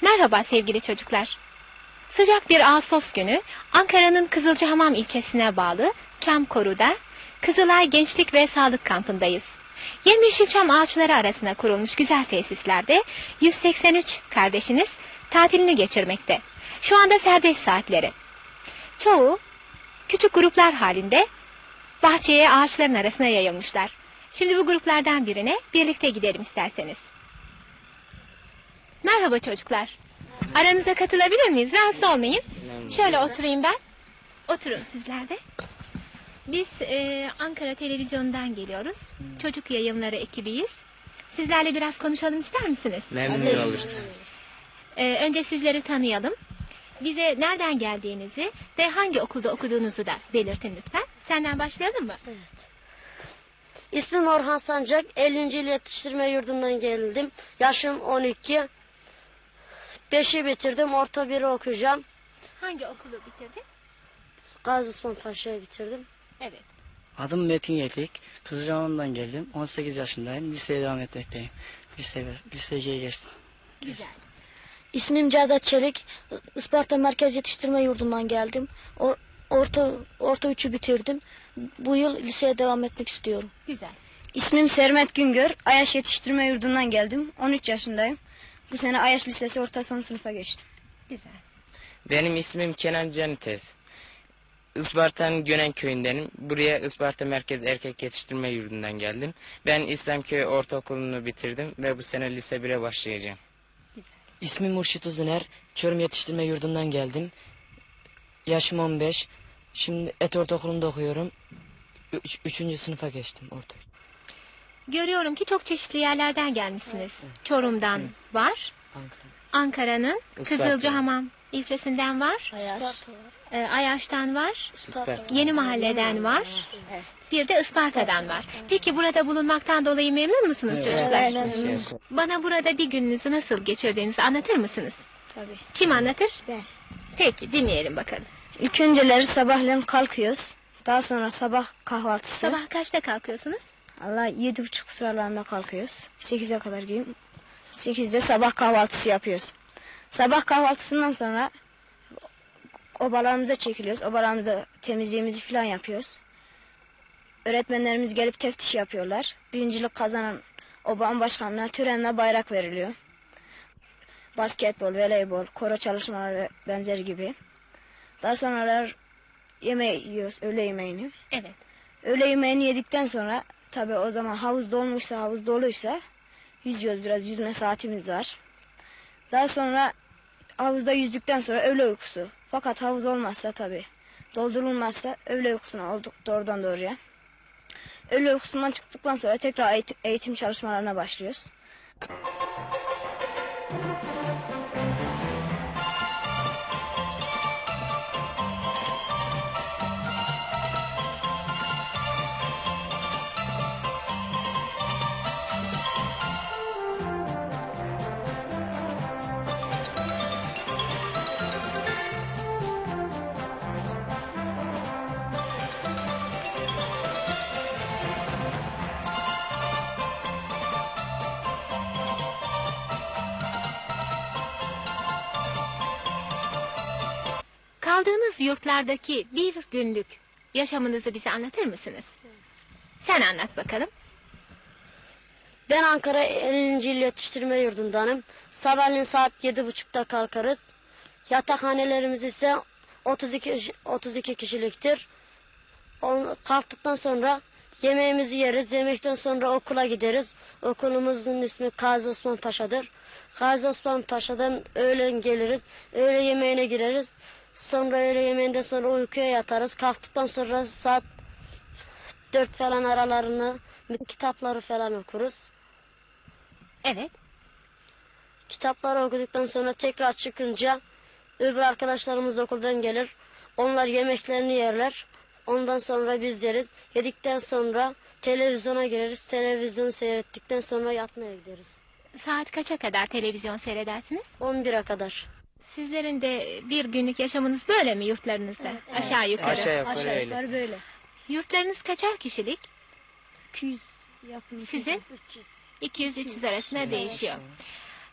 Merhaba sevgili çocuklar. Sıcak bir Ağustos günü Ankara'nın Kızılcahamam ilçesine bağlı Çamkoru'da Kızılay Gençlik ve Sağlık Kampı'ndayız. Yemyeşil çam ağaçları arasına kurulmuş güzel tesislerde 183 kardeşiniz tatilini geçirmekte. Şu anda serbest saatleri. Çoğu küçük gruplar halinde bahçeye ağaçların arasına yayılmışlar. Şimdi bu gruplardan birine birlikte gidelim isterseniz. Merhaba çocuklar. Aranıza katılabilir miyiz? Rahatsız olmayın. Şöyle oturayım ben. Oturun sizler de. Biz e, Ankara Televizyonu'ndan geliyoruz. Çocuk yayınları ekibiyiz. Sizlerle biraz konuşalım ister misiniz? Memnun oluruz. E, önce sizleri tanıyalım. Bize nereden geldiğinizi ve hangi okulda okuduğunuzu da belirtin lütfen. Senden başlayalım mı? İsmim Orhan Sancak. 50. Yıl Yetiştirme Yurdu'ndan geldim. Yaşım 12. 5'i bitirdim. Orta 1'i okuyacağım. Hangi okulu bitirdin? Gazi Osman Paşa'yı bitirdim. Evet. Adım Metin Yeklik. Kızılcahamam'dan geldim. 18 yaşındayım. Liseye devam etmekteyim. Lise, lise 2'ye geçtim. Güzel. İsmim Cevdet Çelik. Isparta Merkez Yetiştirme Yurdu'ndan geldim. Or- orta orta 3'ü bitirdim. Bu yıl liseye devam etmek istiyorum. Güzel. İsmim Sermet Güngör. Ayaş Yetiştirme Yurdu'ndan geldim. 13 yaşındayım. Bu sene Ayaş Lisesi orta son sınıfa geçtim. Güzel. Benim ismim Kenan Canites. Isparta'nın Gönen köyündenim. Buraya Isparta Merkez Erkek Yetiştirme Yurdu'ndan geldim. Ben İslamköy Ortaokulu'nu bitirdim ve bu sene lise 1'e başlayacağım. İsmim Murşit Uzuner. Çorum Yetiştirme Yurdu'ndan geldim. Yaşım 15. Şimdi Et Ortaokulu'nda okuyorum. Üç, üçüncü sınıfa geçtim orta. Görüyorum ki çok çeşitli yerlerden gelmişsiniz. Çorum'dan var. Ankara. Ankara'nın. Kızılcahamam ilçesinden var. e, Ayaş'tan var. Yeni Mahalle'den var. Bir de Isparta'dan var. Peki burada bulunmaktan dolayı memnun musunuz çocuklar? Bana burada bir gününüzü nasıl geçirdiğinizi anlatır mısınız? Tabii. Kim anlatır? Ben. Peki dinleyelim bakalım. İlk önceleri sabahleyin kalkıyoruz. Daha sonra sabah kahvaltısı. Sabah kaçta kalkıyorsunuz? Allah yedi buçuk sıralarında kalkıyoruz. 8'e kadar giyim. 8'de sabah kahvaltısı yapıyoruz. Sabah kahvaltısından sonra obalarımıza çekiliyoruz. Obalarımızda temizliğimizi falan yapıyoruz. Öğretmenlerimiz gelip teftiş yapıyorlar. Birincilik kazanan obanın başkanına törenle bayrak veriliyor. Basketbol, voleybol, koro çalışmaları ve benzeri gibi. Daha sonra yemeği yiyoruz, öğle yemeğini. Evet. Öğle yemeğini yedikten sonra tabi o zaman havuz dolmuşsa havuz doluysa yüzüyoruz biraz yüzme saatimiz var. Daha sonra havuzda yüzdükten sonra öğle uykusu. Fakat havuz olmazsa tabi doldurulmazsa öğle uykusuna olduk doğrudan doğruya. Öğle uykusundan çıktıktan sonra tekrar eğitim, eğitim çalışmalarına başlıyoruz. Kaldığınız yurtlardaki bir günlük yaşamınızı bize anlatır mısınız? Sen anlat bakalım. Ben Ankara 50. Yıl Yetiştirme Yurdu'ndanım. Sabahleyin saat 7.30'da kalkarız. Yatakhanelerimiz ise 32, kişi- 32 kişiliktir. Kalktıktan sonra yemeğimizi yeriz. Yemekten sonra okula gideriz. Okulumuzun ismi Gazi Osman Paşa'dır. Gazi Osman Paşa'dan öğlen geliriz. Öğle yemeğine gireriz. Sonra öğle yemeğinden sonra uykuya yatarız. Kalktıktan sonra saat 4 falan aralarını kitapları falan okuruz. Evet. Kitapları okuduktan sonra tekrar çıkınca öbür arkadaşlarımız okuldan gelir. Onlar yemeklerini yerler. Ondan sonra biz yeriz. Yedikten sonra televizyona gireriz. Televizyonu seyrettikten sonra yatmaya gideriz. Saat kaça kadar televizyon seyredersiniz? 11'e kadar. Sizlerin de bir günlük yaşamınız böyle mi yurtlarınızda? Aşağı yukarı. Aşağı yukarı Aşağı öyle. yukarı böyle. Yurtlarınız kaçar kişilik? 200 yakın. Sizin? 200-300 arasında değişiyor.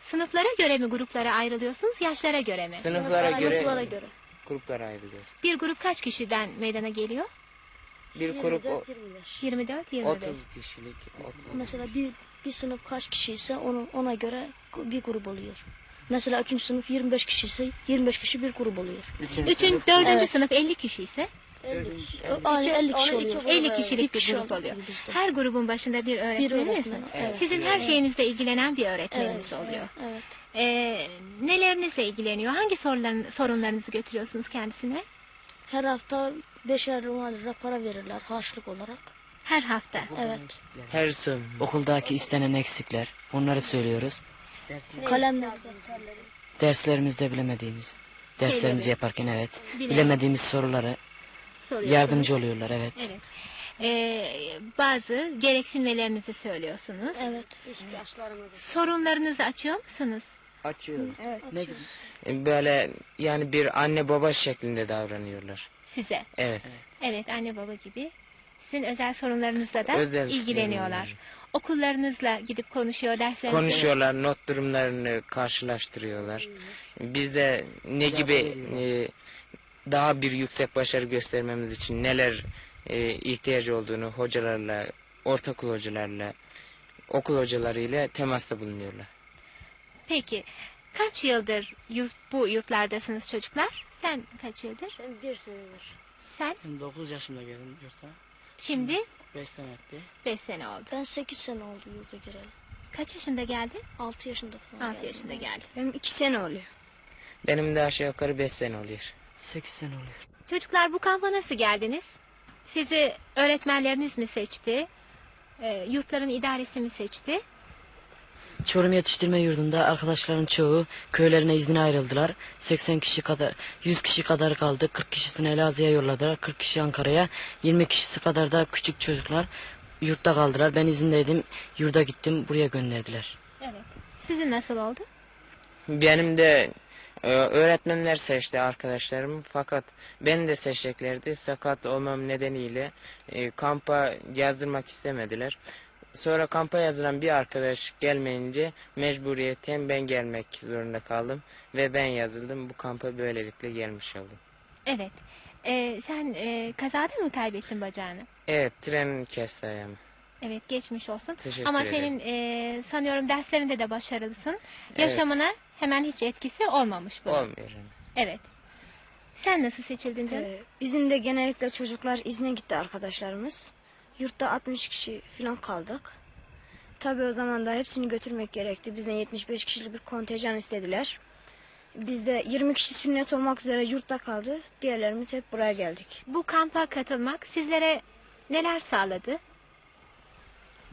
Sınıflara göre mi gruplara ayrılıyorsunuz, yaşlara göre mi? Sınıflara göre, Sınıflara göre. gruplara ayrılıyoruz. Bir grup kaç kişiden meydana geliyor? Bir grup o- 24-25. 24, 25. 30 kişilik. 30. Mesela bir, bir sınıf kaç kişi ise onu, ona göre bir grup oluyor. Mesela üçüncü sınıf 25 kişi ise 25 kişi bir grup oluyor. Üçün, dördüncü sınıf 50 kişi ise Aynı 50 kişi oluyor. gruba 50 kişilik Bir grup oluyor bizde. Her grubun başında bir öğretmeniniz öğretmen, mi? evet. Sizin her şeyinizle ilgilenen bir öğretmeniniz oluyor. Evet. Ee, nelerinizle ilgileniyor? Hangi soruların, sorunlarınızı götürüyorsunuz kendisine? Her hafta beşer lira para verirler harçlık olarak. Her hafta. Evet. Her sınıf. Okuldaki istenen eksikler. Onları söylüyoruz. Kalemler. Derslerimizde bilemediğimiz. Derslerimizi Şeyleri. yaparken evet. Bilemem. Bilemediğimiz soruları Soruyorsunuz. yardımcı oluyorlar evet. Evet. Ee, bazı gereksinmelerinizi söylüyorsunuz. Evet. İhtiyaçlarımızı. Sorunlarınızı açıyor musunuz? Açıyoruz. Ne gibi? Böyle yani bir anne baba şeklinde davranıyorlar. Size. Evet. Evet anne baba gibi. Sizin özel sorunlarınızla da Özel ilgileniyorlar. sorunlar. Okullarınızla gidip konuşuyor, derslerinizi Konuşuyorlar, not durumlarını karşılaştırıyorlar. Biz de ne gibi e, daha bir yüksek başarı göstermemiz için neler e, ihtiyacı olduğunu hocalarla, ortaokul hocalarla, okul hocalarıyla temasta bulunuyorlar. Peki kaç yıldır yurt, bu yurtlardasınız çocuklar? Sen kaç yıldır? Ben bir senedir. Sen Ben 9 yaşında geldim yurtta. şimdi 5 sene etti. 5 sene oldu. Ben 8 sene oldu yurda gireli. Kaç yaşında geldin? 6 yaşında falan 6 geldim. yaşında geldin. Benim iki sene oluyor. Benim de aşağı yukarı 5 sene oluyor. 8 sene oluyor. Çocuklar bu kampa nasıl geldiniz? Sizi öğretmenleriniz mi seçti? Ee, yurtların idaresi mi seçti? Çorum Yetiştirme Yurdu'nda arkadaşların çoğu köylerine izine ayrıldılar. 80 kişi kadar, 100 kişi kadar kaldı. 40 kişisini Elazığ'a yolladılar. 40 kişi Ankara'ya. 20 kişisi kadar da küçük çocuklar yurtta kaldılar. Ben izindeydim. Yurda gittim. Buraya gönderdiler. Evet. Sizin nasıl oldu? Benim de e, öğretmenler seçti arkadaşlarım fakat beni de seçeceklerdi. Sakat olmam nedeniyle e, kampa yazdırmak istemediler. Sonra kampa yazılan bir arkadaş gelmeyince mecburiyetten ben gelmek zorunda kaldım ve ben yazıldım. Bu kampa böylelikle gelmiş oldum. Evet. Ee, sen e, kazada mı kaybettin bacağını? Evet tren kesti ayağımı. Evet geçmiş olsun. Teşekkür Ama ederim. senin e, sanıyorum derslerinde de başarılısın. Evet. Yaşamına hemen hiç etkisi olmamış bunun. Olmuyor. yani. Evet. Sen nasıl seçildin canım? Ee, bizim de genellikle çocuklar izne gitti arkadaşlarımız. Yurtta 60 kişi falan kaldık. Tabii o zaman da hepsini götürmek gerekti. Bizden 75 kişilik bir kontenjan istediler. Biz de 20 kişi sünnet olmak üzere yurtta kaldı. Diğerlerimiz hep buraya geldik. Bu kampa katılmak sizlere neler sağladı?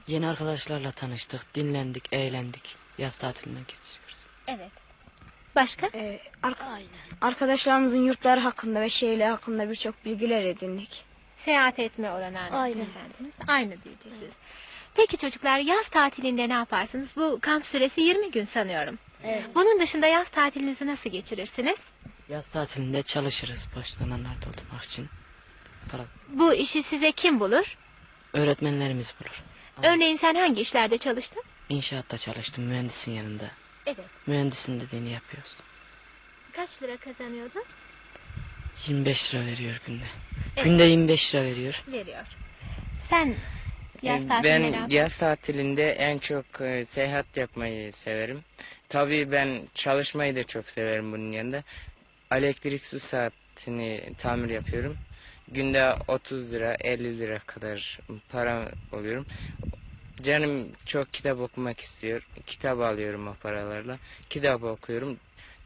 Yeni arkadaşlarla tanıştık. Dinlendik, eğlendik. Yaz tatilinden geçiyoruz. Evet. Başka? Ee, ar- Aynen. arkadaşlarımızın yurtları hakkında ve şehirleri hakkında birçok bilgiler edindik. Seyahat etme olanağını Aynen. kazandınız. Aynı diyeceksiniz. Peki çocuklar yaz tatilinde ne yaparsınız? Bu kamp süresi 20 gün sanıyorum. Bunun dışında yaz tatilinizi nasıl geçirirsiniz? Yaz tatilinde çalışırız. Boş zamanlarda doldurmak için. Para. Bu işi size kim bulur? Öğretmenlerimiz bulur. Örneğin sen hangi işlerde çalıştın? İnşaatta çalıştım. Mühendisin yanında. Evet. Mühendisin dediğini yapıyoruz. Kaç lira kazanıyordun? 25 lira veriyor günde. Evet. Günde 25 lira veriyor. Veriyor. Sen yaz E, tatilinde ne Ben yaptın? yaz tatilinde en çok e, seyahat yapmayı severim. Tabii ben çalışmayı da çok severim bunun yanında. Elektrik su saatini tamir yapıyorum. Günde 30 lira 50 lira kadar para alıyorum. Canım çok kitap okumak istiyor. Kitap alıyorum o paralarla. Kitap okuyorum.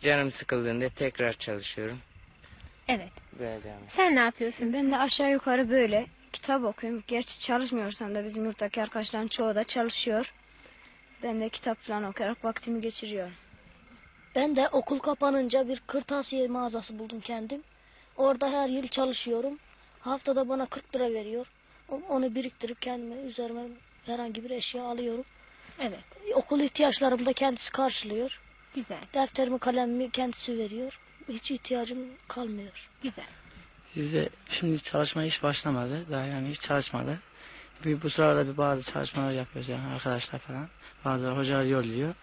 Canım sıkıldığında tekrar çalışıyorum. Evet. Böyle devam. Sen ne yapıyorsun? Ben de aşağı yukarı böyle kitap okuyorum. Gerçi çalışmıyorsam da bizim yurttaki arkadaşların çoğu da çalışıyor. Ben de kitap falan okuyarak vaktimi geçiriyorum. Ben de okul kapanınca bir kırtasiye mağazası buldum kendim. Orada her yıl çalışıyorum. Haftada bana 40 lira veriyor. Onu biriktirip kendime üzerime herhangi bir eşya alıyorum. Evet. Okul ihtiyaçlarımı da kendisi karşılıyor. Güzel. Defterimi kalemimi kendisi veriyor. Hiç ihtiyacım kalmıyor. Güzel. Bizde şimdi çalışma hiç başlamadı. Daha yani hiç çalışmadı. Bir, bu sırada bir bazı çalışmalar yapıyoruz yani arkadaşlar falan. Bazı hocalar yolluyor.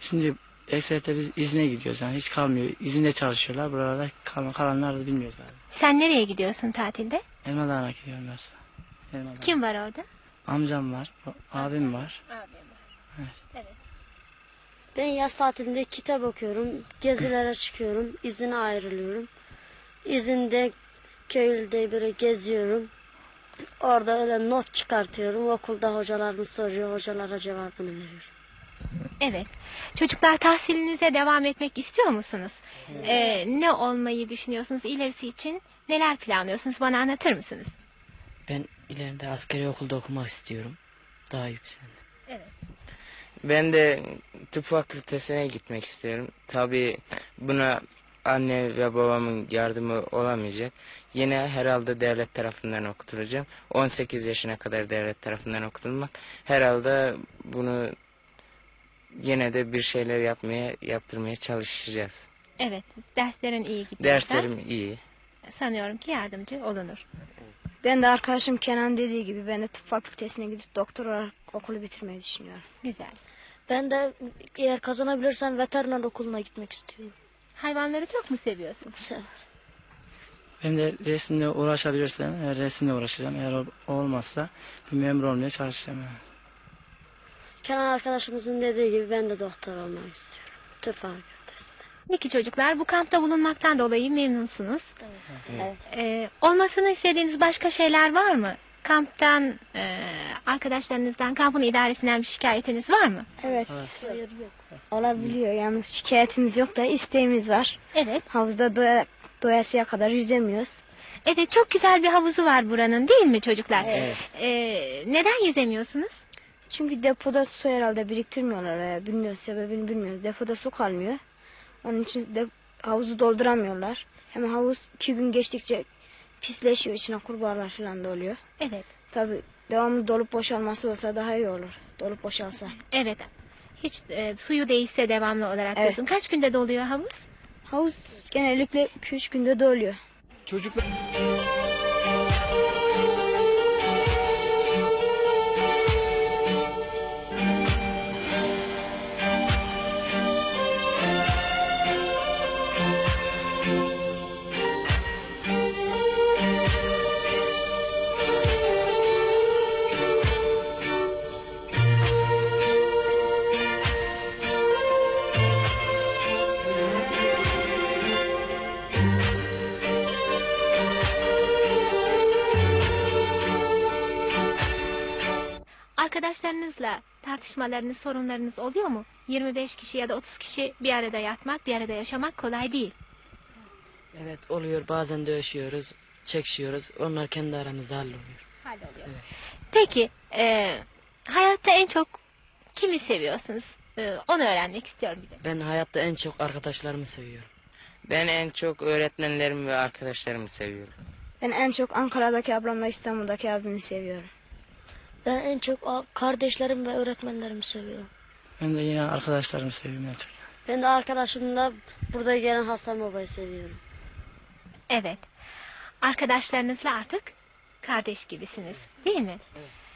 Şimdi ekserite biz izne gidiyoruz yani hiç kalmıyor. İzinde çalışıyorlar. Buralarda kalan, kalanlar da bilmiyoruz abi. Sen nereye gidiyorsun tatilde? Elma Dağı'na gidiyorum mesela. Elma Dağı. Kim var orada? Amcam var, abim var. Ben yaz tatilinde kitap okuyorum, gezilere çıkıyorum, izine ayrılıyorum. İzinde köyde böyle geziyorum. Orada öyle not çıkartıyorum. Okulda hocalarımız soruyor, hocalara cevabını veriyorum. Evet. Çocuklar tahsilinize devam etmek istiyor musunuz? Ee, ne olmayı düşünüyorsunuz ilerisi için? Neler planlıyorsunuz? Bana anlatır mısınız? Ben ileride askeri okulda okumak istiyorum. Daha yüksek. Ben de tıp fakültesine gitmek istiyorum. Tabii buna anne ve babamın yardımı olamayacak. Yine herhalde devlet tarafından okutulacağım. 18 yaşına kadar devlet tarafından okutulmak. Herhalde bunu yine de bir şeyler yapmaya yaptırmaya çalışacağız. Evet. Derslerin iyi gidiyorsa Derslerim iyi. sanıyorum ki yardımcı olunur. Ben de arkadaşım Kenan dediği gibi ben de tıp fakültesine gidip doktor olarak okulu bitirmeyi düşünüyorum. Güzel. Ben de eğer kazanabilirsem veteriner okuluna gitmek istiyorum. Hayvanları çok mu seviyorsun? Sever. Ben de resimle uğraşabilirsem, eğer resimle uğraşacağım. Eğer olmazsa bir memur olmaya çalışacağım. Yani. Kenan arkadaşımızın dediği gibi ben de doktor olmak istiyorum. Tıp fakültesinde. Peki çocuklar bu kampta bulunmaktan dolayı memnunsunuz. Evet. Ee, olmasını istediğiniz başka şeyler var mı? Kamptan, e, arkadaşlarınızdan, kampın idaresinden bir şikayetiniz var mı? Evet. Hayır yok. Olabiliyor. Yalnız şikayetimiz yok da isteğimiz var. Evet. Havuzda doya, doyasıya kadar yüzemiyoruz. Evet çok güzel bir havuzu var buranın değil mi çocuklar? Evet. Ee, neden yüzemiyorsunuz? Çünkü depoda su herhalde biriktirmiyorlar veya bilmiyoruz sebebini bilmiyoruz. Depoda su kalmıyor. Onun için de havuzu dolduramıyorlar. Hem havuz iki gün geçtikçe pisleşiyor. içine kurbağalar falan da oluyor. Evet. Tabi devamlı dolup boşalması olsa daha iyi olur. Dolup boşalsa. Evet. Hiç e, suyu değişse devamlı olarak Evet. diyorsun. Kaç günde doluyor havuz? Havuz genellikle 2-3 günde doluyor. Çocuklar tartışmalarınız, sorunlarınız oluyor mu? 25 kişi ya da 30 kişi bir arada yatmak, bir arada yaşamak kolay değil. Evet oluyor bazen dövüşüyoruz, çekişiyoruz. Onlar kendi aramızda halloluyor. Halloluyor. Peki, e, hayatta en çok kimi seviyorsunuz? E, onu öğrenmek istiyorum bir de. Ben hayatta en çok arkadaşlarımı seviyorum. ben en çok öğretmenlerimi ve arkadaşlarımı seviyorum. Ben en çok Ankara'daki ablamla İstanbul'daki abimi seviyorum. Ben en çok kardeşlerim ve öğretmenlerimi seviyorum. Ben de yine arkadaşlarımı seviyorum. en çok. Ben de arkadaşımla burada gelen Hasan Baba'yı seviyorum. Evet. Arkadaşlarınızla artık kardeş gibisiniz, değil mi?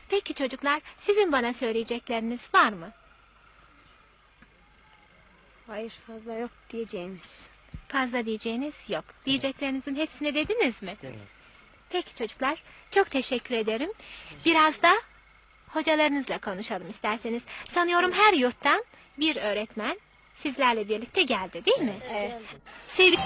Peki çocuklar, sizin bana söyleyecekleriniz var mı? Hayır fazla yok diyeceğimiz. Fazla diyeceğiniz yok. Diyeceklerinizin hepsini dediniz mi? Evet. Peki çocuklar, çok teşekkür ederim. Biraz da hocalarınızla konuşalım isterseniz. Sanıyorum her yurttan bir öğretmen sizlerle birlikte geldi değil mi? Evet. Sevgili